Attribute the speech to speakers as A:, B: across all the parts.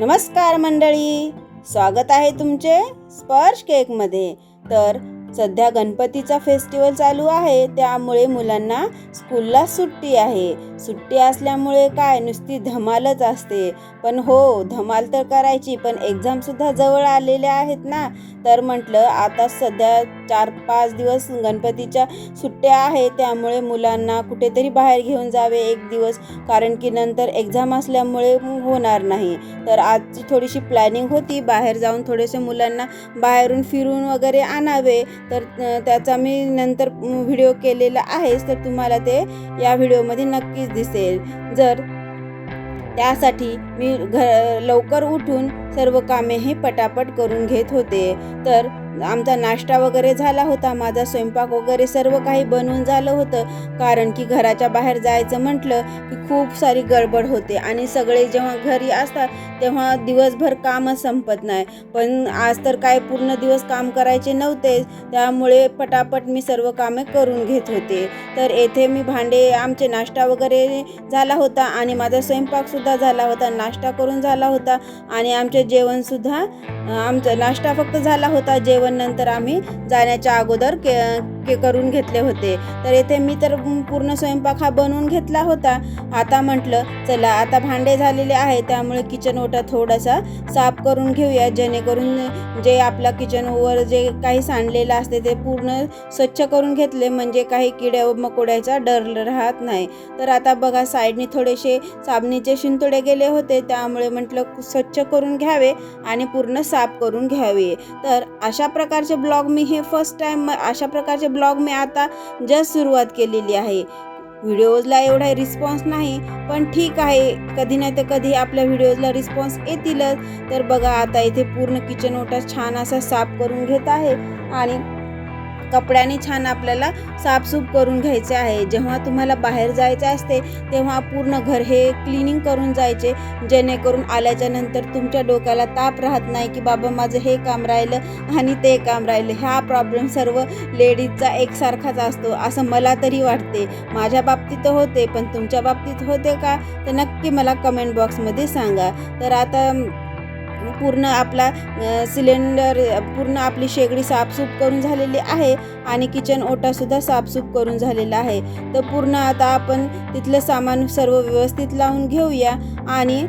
A: नमस्कार मंडळी. स्वागत आहे तुमचे स्पर्श केकमध्ये. तर सध्या गणपतीचा फेस्टिवल चालू आहे त्यामुळे मुलांना स्कूलला सुट्टी आहे. सुट्टी असल्यामुळे काय नुसती धमालच असते. पण हो धमाल तर करायची पण एक्झामसुद्धा जवळ आलेल्या आहेत ना. तर म्हटलं आता सध्या चार पाच दिवस गणपतीच्या सुट्ट्या आहे त्यामुळे मुलांना कुठेतरी बाहेर घेऊन जावे एक दिवस. कारण की नंतर एक्झाम असल्यामुळे होणार नाही. तर आजची थोडीशी प्लॅनिंग होती बाहेर जाऊन थोडेसे मुलांना बाहेरून फिरून वगैरे आणावे. तर त्याचा मी नंतर व्हिडिओ केलेला आहेच तर तुम्हाला ते या व्हिडिओमध्ये नक्कीच दिसेल. जर त्यासाठी मी घ लवकर उठून सर्व कामे हे पटापट करून घेत होते. तर आमचा नाश्ता वगैरे झाला होता माझा स्वयंपाक वगैरे सर्व काही बनवून झालं होतं. कारण की घराच्या बाहेर जायचं म्हटलं की खूप सारी गडबड होते आणि सगळे जेव्हा घरी असतात तेव्हा दिवसभर कामच संपत नाही. पण आज तर काय पूर्ण दिवस काम करायचे नव्हतेच त्यामुळे पटापट मी सर्व कामे करून घेत होते. तर येथे मी भांडे आमचे नाश्ता वगैरे झाला होता आणि माझा स्वयंपाकसुद्धा झाला होता नाश्ता करून झाला होता आणि आमचे जेवणसुद्धा आमचा नाश्ता फक्त झाला होता जेवण नंतर आम्ही जाण्याच्या अगोदर के के करून घेतले होते. तर येथे मी तर पूर्ण स्वयंपाक हा बनवून घेतला होता. आता म्हटलं चला आता भांडे झालेले आहे त्यामुळे किचन ओटा थोडासा साफ करून घेऊया जेणेकरून जे आपला किचनवर जे काही सांडलेलं असते ते पूर्ण स्वच्छ करून घेतले म्हणजे काही किड्या मकोड्याचा डर राहत नाही. तर आता बघा साईडने थोडेसे साबणीचे शिंतोडे गेले होते त्यामुळे म्हटलं स्वच्छ करून घ्यावे आणि पूर्ण साफ करून घ्यावे. तर अशा प्रकारचे ब्लॉग मी हे फर्स्ट टाईम अशा प्रकारचे ब्लॉग मी आता जस्ट सुरुवात केलेली आहे. व्हिडिओजला एवढा रिस्पॉन्स नाही पण ठीक आहे. कधी नाही तर कधी आपल्या व्हिडिओजला रिस्पॉन्स येतीलच. तर बघा आता इथे पूर्ण किचन ओटा छान असा साफ करून घेत आहे. आणि कपड्याने छान आपल्याला साफसूफ करून घ्यायचे आहे. जेव्हा तुम्हाला बाहेर जायचे असते तेव्हा पूर्ण घर हे क्लिनिंग करून जायचे. जेणेकरून आल्याच्यानंतर तुमच्या डोक्याला ताप राहत नाही की बाबा माझं हे काम राहिलं आणि ते काम राहिलं. हा प्रॉब्लेम सर्व लेडीजचा एकसारखाच असतो. असं मला तरी वाटते. माझ्या बाबतीत होते पण तुमच्या बाबतीत होते का? तर नक्की मला कमेंट बॉक्समध्ये सांगा. तर आता पूर्ण आपला सिलेंडर पूर्ण आपली शेगडी साफसूफ करून झालेली आहे आणि किचन ओटासुद्धा साफसूफ करून झालेला आहे. तर पूर्ण आता आपण तिथलं सामान सर्व व्यवस्थित लावून घेऊया आणि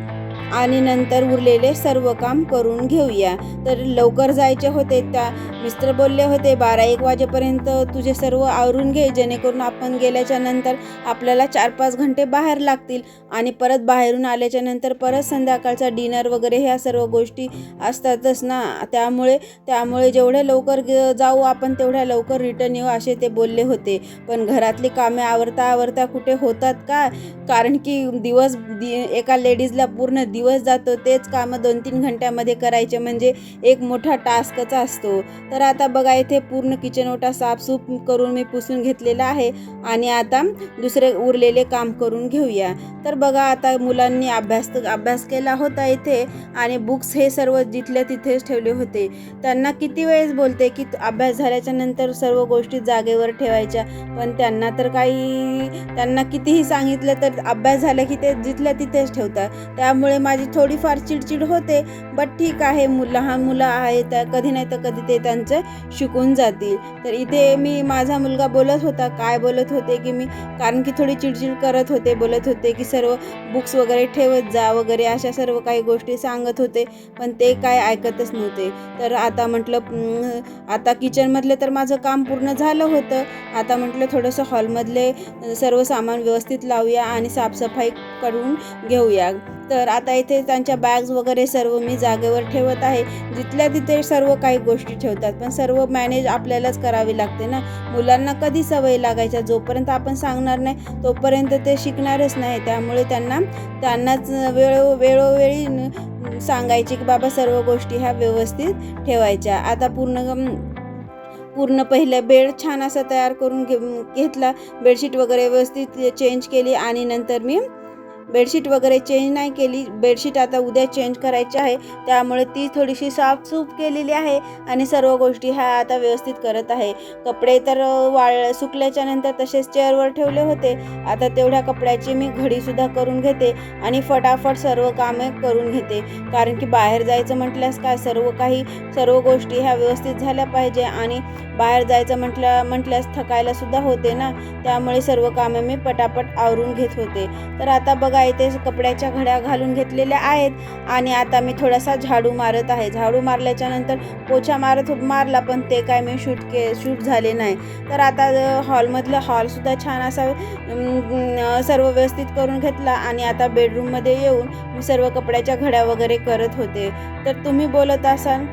A: आणि नंतर उरलेले सर्व काम करून घेऊया. तर लवकर जायचे होते त्या. मिस्टर बोलले होते बारा एक वाजेपर्यंत तुझे सर्व आवरून घे जेणेकरून आपण गेल्याच्यानंतर आपल्याला चार पाच घंटे बाहेर लागतील. आणि परत बाहेरून आल्याच्यानंतर परत संध्याकाळचा डिनर वगैरे ह्या सर्व गोष्टी असतातच ना. त्यामुळे त्यामुळे जेवढे लवकर ग- जाऊ आपण तेवढ्या लवकर रिटर्न येऊ असे ते बोलले होते. पण घरातली कामे आवरता आवरता कुठे होतात का? कारण की दिवस दि एका लेडीजला पूर्ण दिवस जातो तेच कामं दोन तीन घंट्यामध्ये करायचे. म्हणजे एक मोठा टास्कच असतो. तर आता बघा इथे पूर्ण किचन ओटा साफसूफ करून मी पुसून घेतलेला आहे आणि आता दुसरे उरलेले काम करून घेऊया. तर बघा आता मुलांनी अभ्यास अभ्यास केला होता इथे आणि बुक्स हे सर्व जिथल्या तिथेच ठेवले होते. त्यांना किती वेळेस बोलते की अभ्यास झाल्याच्यानंतर सर्व गोष्टी जागेवर ठेवायच्या पण त्यांना तर काही त्यांना कितीही सांगितलं तर अभ्यास झाला की ते जिथल्या तिथेच ठेवतात. त्यामुळे माझी थोडीफार चिडचिड होते बट ठीक आहे मुलं लहान मुलं आहेत तर कधी नाही तर कधी ते त्यांचं शिकून जातील. तर इथे मी माझा मुलगा बोलत होता काय बोलत होते की मी कारण की थोडी चिडचिड करत होते बोलत होते की सर्व बुक्स वगैरे ठेवत जा वगैरे अशा सर्व काही गोष्टी सांगत होते पण ते काय ऐकतच नव्हते. तर आता म्हटलं आता किचनमधलं तर माझं काम पूर्ण झालं होतं. आता म्हटलं थोडंसं हॉलमधले सर्व सामान व्यवस्थित लावूया आणि साफसफाई करून घेऊया. तर आता इथे त्यांच्या बॅग्स वगैरे सर्व मी जागेवर ठेवत आहे. जिथल्या तिथे सर्व काही गोष्टी ठेवतात. पण सर्व मॅनेज आपल्यालाच करावी लागते ना? मुलांना कधी सवय लागायच्या? जोपर्यंत आपण सांगणार नाही तोपर्यंत ते शिकणारच नाही. त्यामुळे त्यांना त्यांनाच वेळो वेळोवेळी सांगायची की बाबा सर्व गोष्टी ह्या व्यवस्थित ठेवायच्या. आता पूर्ण पूर्ण पहिलं बेड छान असा तयार करून घे घेतला. बेडशीट वगैरे व्यवस्थित चेंज केली आणि नंतर मी बेडशीट वगैरे चेंज नाही केली. बेडशीट आता उद्या चेंज करायची आहे. त्यामुळे ती थोडीशी साफसूफ केलेली आहे आणि सर्व गोष्टी ह्या आता व्यवस्थित करत आहे. कपडे तर वाळ सुकल्याच्या नंतर तसेच चेअरवर ठेवले होते. आता तेवढ्या कपड्याची मी घडीसुद्धा करून घेते आणि फटाफट सर्व कामे करून घेते. कारण की बाहेर जायचं म्हटल्यास काय? सर्व काही सर्व गोष्टी ह्या व्यवस्थित झाल्या पाहिजे आणि बाहेर जायचं म्हटल्या म्हटल्यास थकायला सुद्धा होते ना? त्यामुळे सर्व कामे मी पटापट आवरून घेत होते. तर आता बघा इथे कपड्याच्या घड्या घालून घेतलेल्या आहेत. आणि आता मी थोडासा झाडू मारत आहे. झाडू मारल्याच्या नंतर पोछा मारत मारला पण ते काय मी शूट के शूट झाले नाही. तर आता हॉलमधलं हॉलसुद्धा छान असा सर्व व्यवस्थित करून घेतला आणि आता बेडरूममध्ये येऊन मी सर्व कपड्याच्या घड्या वगैरे करत होते. तर तुम्ही बोलत असाल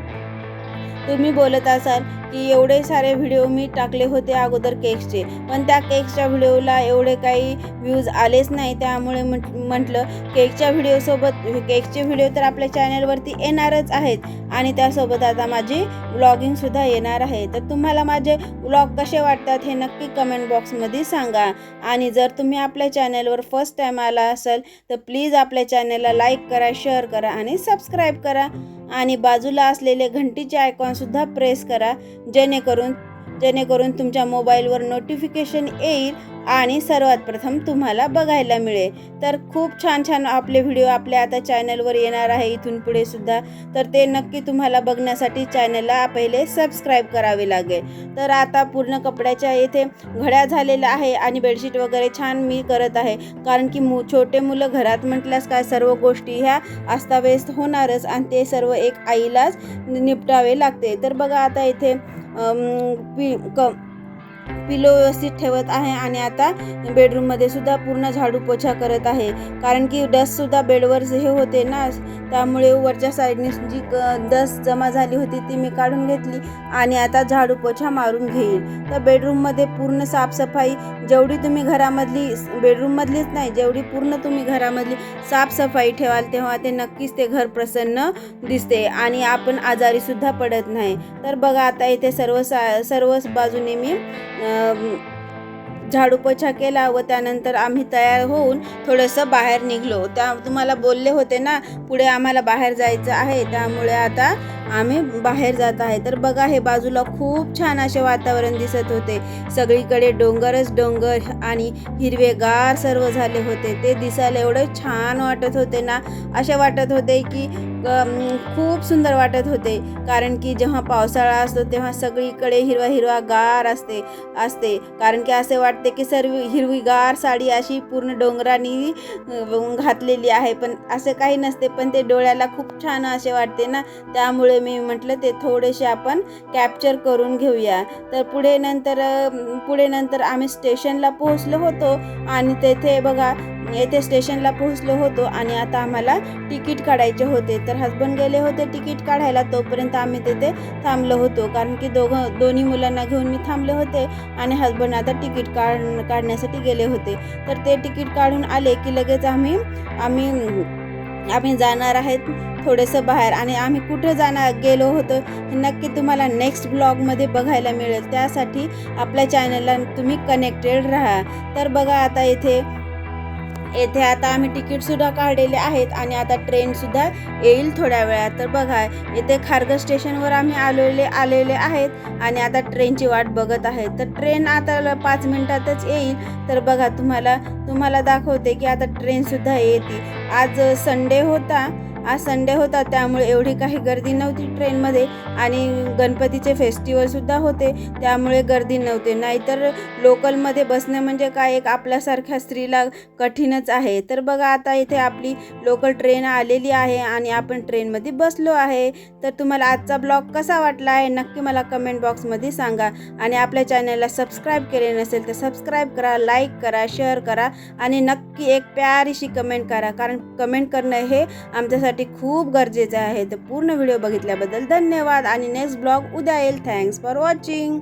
A: तुम्ही बोलत असाल की एवढे सारे व्हिडिओ मी टाकले होते अगोदर केक्सचे पण त्या केक्सच्या व्हिडिओला एवढे काही व्ह्यूज आलेच नाही. त्यामुळे म्हट म्हटलं केकच्या व्हिडिओसोबत केकचे व्हिडिओ तर आपल्या चॅनलवरती येणारच आहेत. आणि त्यासोबत आता माझी व्लॉगिंगसुद्धा येणार आहे. तर तुम्हाला माझे व्लॉग कसे वाटतात हे नक्की कमेंट बॉक्समध्ये सांगा. आणि जर तुम्ही आपल्या चॅनलवर फर्स्ट टाईम आला असाल तर प्लीज आपल्या चॅनलला लाईक करा शेअर करा आणि सबस्क्राईब करा. आणि बाजूला असलेले घंटीचे आयकॉनसुद्धा प्रेस करा. जेणेकरून जेणेकरून तुमच्या मोबाईलवर नोटिफिकेशन येईल आणि सर्वात प्रथम तुम्हाला बघायला मिळेल. तर खूप छान छान आपले व्हिडिओ आपल्या आता चॅनलवर येणार आहे. इथून पुढे सुद्धा तर ते नक्की तुम्हाला बघण्यासाठी चॅनलला पहिले सबस्क्राईब करावे लागेल. तर आता पूर्ण कपड्याच्या इथे घड्या झालेल्या आहे आणि बेडशीट वगैरे छान मी करत आहे. कारण की मु छोटे मुलं घरात म्हटल्यास काय सर्व गोष्टी ह्या अस्ताव्यस्त होणारच आणि ते सर्व एक आईलाच निपटावे लागते. तर बघा आता इथे cộng पिलो व्यवस्थित ठेवत आहे आणि आता बेडरूममध्ये सुद्धा पूर्ण झाडू पोछा करत आहे. कारण की डस्टसुद्धा बेडवर हे होते ना त्यामुळे वरच्या साईडने जी डस्ट जमा झाली होती ती मी काढून घेतली आणि आता झाडू पोछा मारून घेईल. तर बेडरूममध्ये पूर्ण साफसफाई जेवढी तुम्ही घरामधली बेडरूममधलीच नाही जेवढी पूर्ण तुम्ही घरामधली साफसफाई ठेवाल तेव्हा ते नक्कीच ते घर प्रसन्न दिसते आणि आपण आजारीसुद्धा पडत नाही. तर बघा आता इथे सर्व सा सर्वच बाजूने मी झाडूपोछा केला व त्यानंतर आम्ही तयार होऊन थोडंसं बाहेर निघलो. त्या तुम्हाला बोलले होते ना पुढे आम्हाला बाहेर जायचं आहे त्यामुळे आता आम्ही बाहेर जात आहे. तर बघा हे बाजूला खूप छान असे वातावरण दिसत होते. सगळीकडे डोंगरच डोंगर आणि हिरवेगार सर्व झाले होते. ते दिसायला एवढं छान वाटत होते ना असे वाटत होते की खूप सुंदर वाटत होते. कारण की जेव्हा पावसाळा असतो तेव्हा सगळीकडे हिरवा हिरवा गार असते असते. कारण की असे वाटते की सर्व हिरवीगार साडी अशी पूर्ण डोंगरानी घातलेली आहे. पण असे काही नसते पण ते डोळ्याला खूप छान असे वाटते ना. त्यामुळे मी म्हटलं ते थोडेसे आपण कॅप्चर करून घेऊया. तर पुढे नंतर पुढे नंतर आम्ही स्टेशनला पोहोचलो होतो. आणि तेथे बघा येथे स्टेशनला पोहोचलो होतो आणि आता आम्हाला तिकीट काढायचे होते. तर हसबंड गेले होते तिकीट काढायला. तोपर्यंत आम्ही तेथे थांबलो होतो. कारण की दोघं दोन्ही मुलांना घेऊन मी थांबले होते आणि हसबंड आता तिकीट काढ काढण्यासाठी गेले होते. तर ते तिकीट काढून आले की लगेच आम्ही आम्ही आम्ही जाणार आहेत थोडंसं बाहेर. आणि आम्ही कुठं जाणार गेलो होतो हे नक्की तुम्हाला नेक्स्ट ब्लॉगमध्ये बघायला मिळेल. त्यासाठी आपल्या चॅनलला तुम्ही कनेक्टेड राहा. तर बघा आता इथे येथे आता आम्ही तिकीटसुद्धा काढलेले आहेत आणि आता ट्रेनसुद्धा येईल थोड्या वेळात. तर बघा येथे खारघर स्टेशनवर आम्ही आलेले आलेले आहेत आणि आता ट्रेनची वाट बघत आहेत. तर ट्रेन आता पाच मिनिटातच येईल. तर बघा तुम्हाला तुम्हाला दाखवते की आता ट्रेनसुद्धा येते आज संडे होता. आज संडे होता त्यामुळे एवढी काही गर्दी नव्हती ट्रेनमध्ये आणि गणपतीचे फेस्टिवलसुद्धा होते त्यामुळे गर्दी नव्हते. नाहीतर लोकलमध्ये बसणं म्हणजे काय एक आपल्यासारख्या स्त्रीला कठीणच आहे. तर बघा आता इथे आपली लोकल ट्रेन आलेली आहे आणि आपण ट्रेनमध्ये बसलो आहे. तर तुम्हाला आजचा ब्लॉग कसा वाटला आहे नक्की मला कमेंट बॉक्समध्ये सांगा. आणि आपल्या चॅनलला सबस्क्राईब केले नसेल तर सबस्क्राईब करा लाईक करा शेअर करा आणि नक्की एक प्यारीशी कमेंट करा. कारण कमेंट करणं हे आमच्यासाठी खूप गरजेचं आहे. तर पूर्ण व्हिडिओ बघितल्याबद्दल धन्यवाद आणि नेक्स्ट ब्लॉग उद्या येईल. Thanks for watching